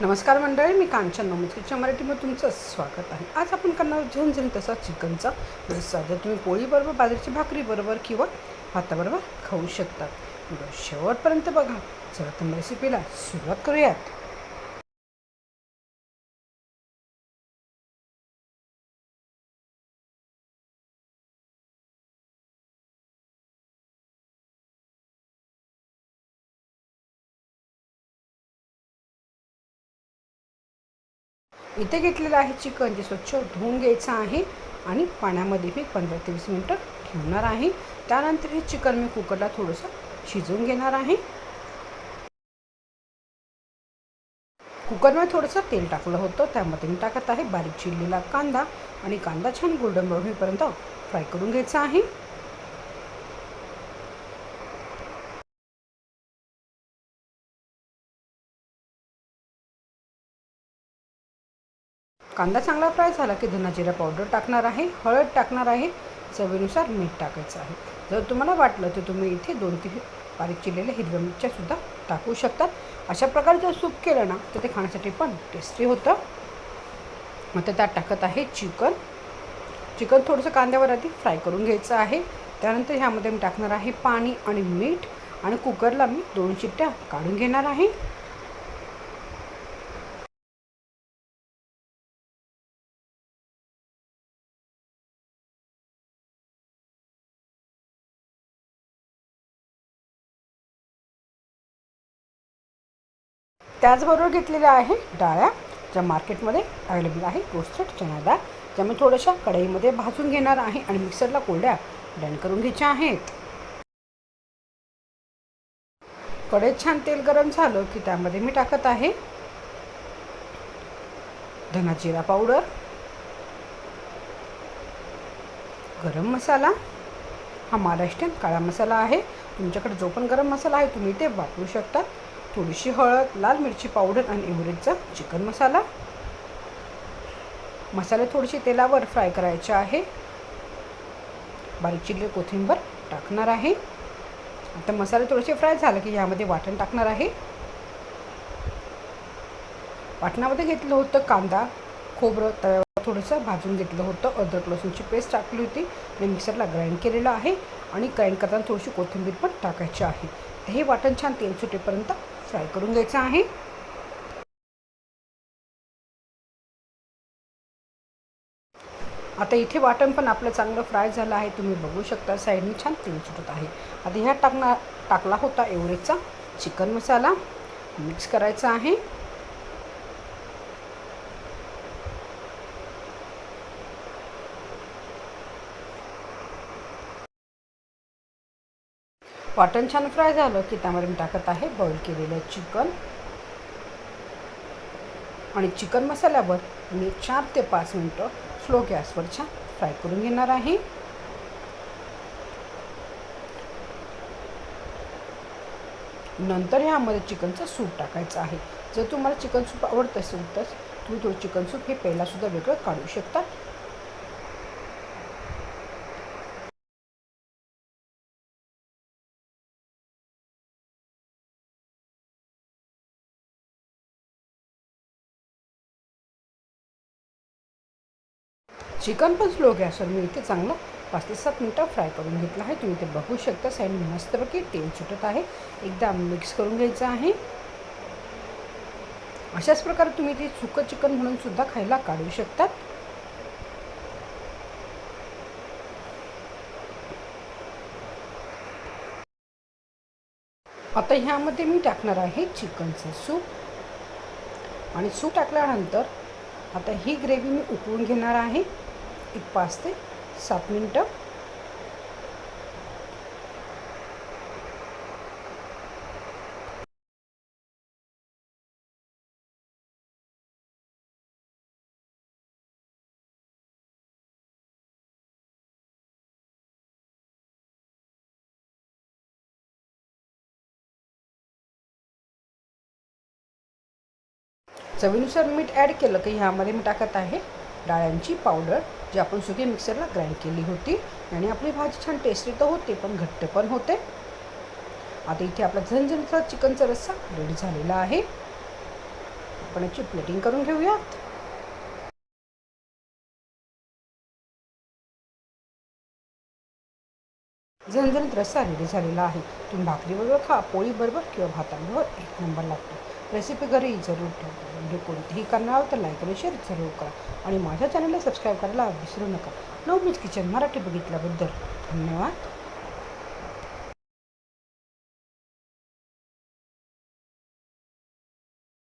नमस्कार मंडळी मी कांचन नमस्कारच्या मराठीमध्ये तुमचं स्वागत आहे. आज आपण करणार झणझण तसा चिकनचा. म्हणजे रस्सा जर तुम्ही पोळीबरोबर बाजरीची भाकरी बरोबर किंवा भाताबरोबर खाऊ शकता. शेवटपर्यंत बघा. चला तर रेसिपीला सुरुवात करूयात. इथे घेतलेलं आहे चिकन जे स्वच्छ धुवून घ्यायचं आहे आणि पाण्यामध्ये मी पंधरा ते वीस मिनटं ठेवणार आहे. त्यानंतर हे चिकन मी कुकरला थोडंसं शिजवून घेणार आहे. कुकरमध्ये थोडंसं तेल टाकलं होतं त्यामध्ये मी टाकत आहे बारीक चिरलेला कांदा आणि कांदा छान गोल्डन ब्राऊन होईपर्यंत फ्राय करून घ्यायचा आहे. कांदा चांगला फ्राय झाला की धना जिरा पावडर टाकणार आहे हळद टाकणार आहे चवीनुसार मीठ टाकायचं आहे. जर तुम्हाला वाटलं तर तुम्ही इथे दोन तीन बारीक चिरलेल्या हिरव्या मिरच्यासुद्धा टाकू शकतात. अशा प्रकारे जर सूप केलं ना तर ते खाण्यासाठी पण टेस्टी होतं. मग तर त्यात टाकत आहे चिकन. चिकन थोडंसं कांद्यावर आधी फ्राय करून घ्यायचं आहे. त्यानंतर ह्यामध्ये मी टाकणार आहे पाणी आणि मीठ. आणि कुकरला मी दोन चिट्ट्या काढून घेणार आहे. त्याचबरोबर घेतलेल्या आहे डाळ्या ज्या मार्केटमध्ये अवेलेबल आहे रोस्टेड चणा डाळ ज्या मी थोड्याशा कढईमध्ये भाजून घेणार आहे आणि मिक्सरला कोरड्या ब्लेंड करून घ्यायच्या आहेत. कढईत छान तेल गरम झालं की त्यामध्ये मी टाकत आहे धना जिरा पावडर गरम मसाला. हा महाराष्ट्रीयन काळा मसाला आहे. तुमच्याकडे जो पण गरम मसाला आहे तुम्ही ते वापरू शकता. थोडीशी हळद लाल मिरची पावडर आणि एव्हरेजचा चिकन मसाला. मसाले थोडेसे तेलावर फ्राय करायचे आहे. बारीक चिरले कोथिंबर टाकणार आहे. आता मसाले थोडेसे फ्राय झाले की यामध्ये वाटण टाकणार आहे. वाटणामध्ये घेतलं होतं कांदा खोबरं तव्यावर थोडंसं भाजून घेतलं होतं. अद्रक लसूणची पेस्ट टाकली होती. मी मिक्सरला ग्राइंड केलेलं आहे आणि ग्राइंड करताना थोडीशी कोथिंबीर पण टाकायची आहे. तर हे वाटण छान तेल सुटेपर्यंत फ्राय करून घ्यायचं आहे. आता इथे वाटण पण आपलं चांगलं फ्राय झालं आहे. तुम्ही बघू शकता साईडने छान तेल सुटत आहे. आता ह्या टाकणार टाकला होता एवढेचा चिकन मसाला. मिक्स करायचा आहे. वाटण छान फ्राय झालं की त्यामध्ये मी टाकत आहे बॉईल केलेलं चिकन. आणि चिकन मसाल्यावर मी चार ते पाच मिनटं स्लो गॅसवर छान फ्राय करून घेणार आहे. नंतर ह्यामध्ये चिकनचं सूप टाकायचं आहे. जर तुम्हाला चिकन सूप आवडत असेल तर तुम्ही थोडं चिकन सूप हे पहिलासुद्धा वेगळं काढू शकता. चिकन पण स्लो गॅसवर मी इथे चांगलं पाच ते सात मिनटं फ्राय करून घेतलं आहे. तुम्ही ते बघू शकता. साईड मस्तपैकी तेल सुटत आहे. एकदा मिक्स करून घ्यायचं आहे. अशाच प्रकारे तुम्ही ते सुकं चिकन म्हणून सुद्धा खायला काढू शकतात. आता ह्यामध्ये मी टाकणार आहे चिकनचं सूप. आणि सूप टाकल्यानंतर आता ही ग्रेव्ही मी उकळून घेणार आहे. एक पाच ते सात मिनटं. चवीनुसार मीठ ॲड केलं की ह्यामध्ये मी टाकत आहे डाळ्यांची पावडर. जी आपण सुकी मिक्सरला ग्राइंड केली होती आणि आपली भाजी छान टेस्टी तर होते पण घट्ट पण होते. आता इथे आपला झणझणीचा चिकनचा रस्सा रेडी झालेला आहे. आपण याची प्लेटिंग करून घेऊयात. झणझणीत रस्सा रेडी झालेला आहे. तुम्ही भाकरीबरोबर खा पोळीबरोबर किंवा भाताबरोबर एक नंबर लागतो. रेसिपी घरी जरूर ठेवा. व्हिडिओ कोणतीही करणार तर लाईक आणि शेअर जरूर करा. आणि माझ्या चॅनलला सबस्क्राईब करायला विसरू नका. नवमीच किचन मराठी बघितल्याबद्दल धन्यवाद.